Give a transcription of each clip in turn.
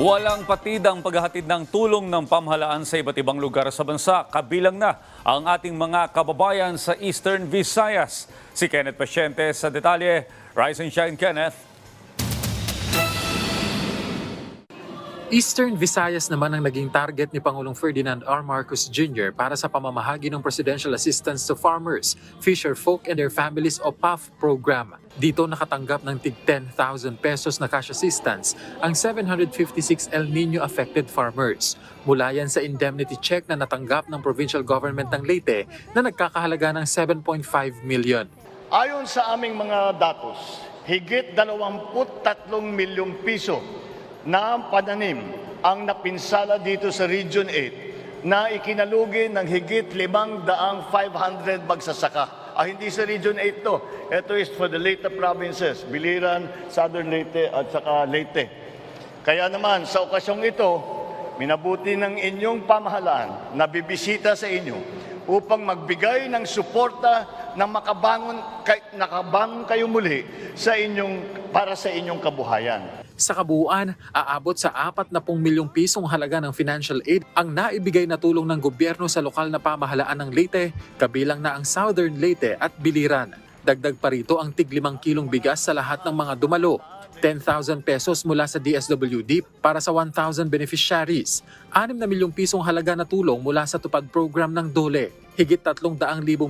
Walang patidang paghahatid ng tulong ng pamahalaan sa iba't ibang lugar sa bansa. Kabilang na ang ating mga kababayan sa Eastern Visayas. Si Kenneth Pasyente sa detalye. Rise and shine, Kenneth. Eastern Visayas naman ang naging target ni Pangulong Ferdinand R. Marcos Jr. para sa pamamahagi ng Presidential Assistance to Farmers, Fisher Folk and Their Families o PAF program. Dito nakatanggap ng tig 10,000 pesos na cash assistance ang 756 El Nino affected farmers. Mula yan sa indemnity check na natanggap ng provincial government ng Leyte na nagkakahalaga ng 7.5 million. Ayon sa aming mga datos, higit 23 milyong piso na pananim ang napinsala dito sa Region 8 na ikinalugi ng higit 500 magsasaka. Ah, hindi sa Region 8 to. Ito is for the Leyte provinces, Biliran, Southern Leyte at saka Leyte. Kaya naman, sa okasyong ito, minabuti ng inyong pamahalaan na bibisita sa inyo upang magbigay ng suporta na makabangon, kay, nakabangon kayo muli sa inyong, para sa inyong kabuhayan. Sa kabuuan, aabot sa 40 milyong pisong halaga ng financial aid ang naibigay na tulong ng gobyerno sa lokal na pamahalaan ng Leyte, kabilang na ang Southern Leyte at Biliran. Dagdag pa rito ang tig 5 kilong bigas sa lahat ng mga dumalo. 10,000 pesos mula sa DSWD para sa 1,000 beneficiaries. 6 na milyong pisong halaga na tulong mula sa tupad program ng DOLE. Higit 300,000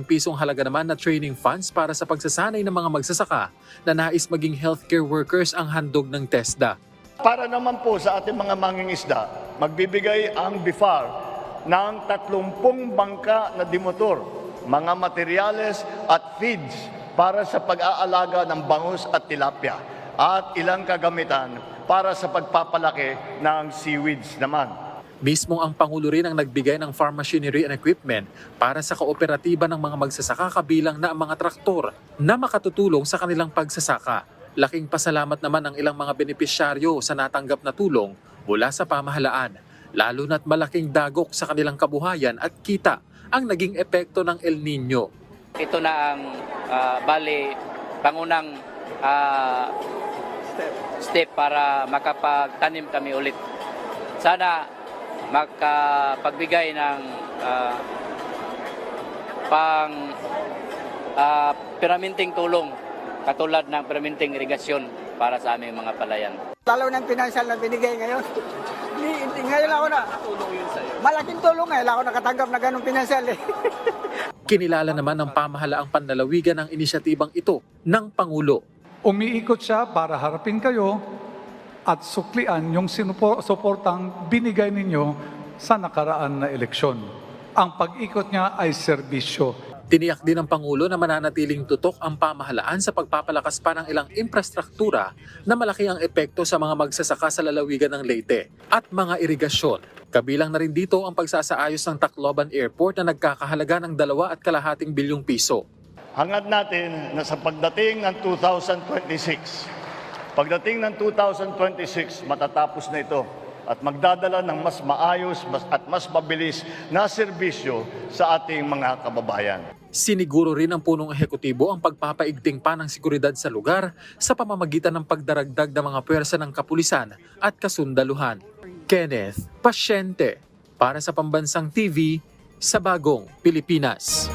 pisong halaga naman na training funds para sa pagsasanay ng mga magsasaka na nais maging healthcare workers ang handog ng TESDA. Para naman po sa ating mga mangingisda, magbibigay ang BIFAR ng 30 bangka na dimotor, mga materyales at feeds para sa pag-aalaga ng bangus at tilapia at ilang kagamitan para sa pagpapalaki ng seaweeds naman. Mismo ang Pangulo rin ang nagbigay ng farm machinery and equipment para sa kooperatiba ng mga magsasaka kabilang na ang mga traktor na makatutulong sa kanilang pagsasaka. Laking pasalamat naman ang ilang mga benepisyaryo sa natanggap na tulong mula sa pamahalaan, lalo na't malaking dagok sa kanilang kabuhayan at kita ang naging epekto ng El Nino. Ito na ang ah, bali pangunang ah, step para makapagtanim kami ulit. Sana makapagbigay ng ah, pang ah, permanenteng tulong katulad ng permanenteng irigasyon para sa aming mga palayan. Lalo ng financial na binigay ngayon. Hindi, hindi, ngayon ako na. Malaking tulong ngayon ako nakatanggap na ganong financial eh. Kinilala naman ng pamahalaang panlalawigan ang inisyatibang ito ng Pangulo. Umiikot siya para harapin kayo at suklian yung suportang binigay ninyo sa nakaraan na eleksyon. Ang pag-ikot niya ay serbisyo. Tiniyak din ng Pangulo na mananatiling tutok ang pamahalaan sa pagpapalakas pa ng ilang infrastruktura na malaki ang epekto sa mga magsasaka sa lalawigan ng Leyte at mga irigasyon. Kabilang na rin dito ang pagsasaayos ng Tacloban Airport na nagkakahalaga ng dalawa at kalahating bilyong piso. Hangad natin na sa pagdating ng 2026, pagdating ng 2026, matatapos na ito at magdadala ng mas maayos at mas mabilis na serbisyo sa ating mga kababayan. Siniguro rin ng punong ehekutibo ang pagpapaigting pa ng seguridad sa lugar sa pamamagitan ng pagdaragdag ng mga pwersa ng kapulisan at kasundaluhan. Kenneth Pasyente para sa Pambansang TV sa Bagong Pilipinas.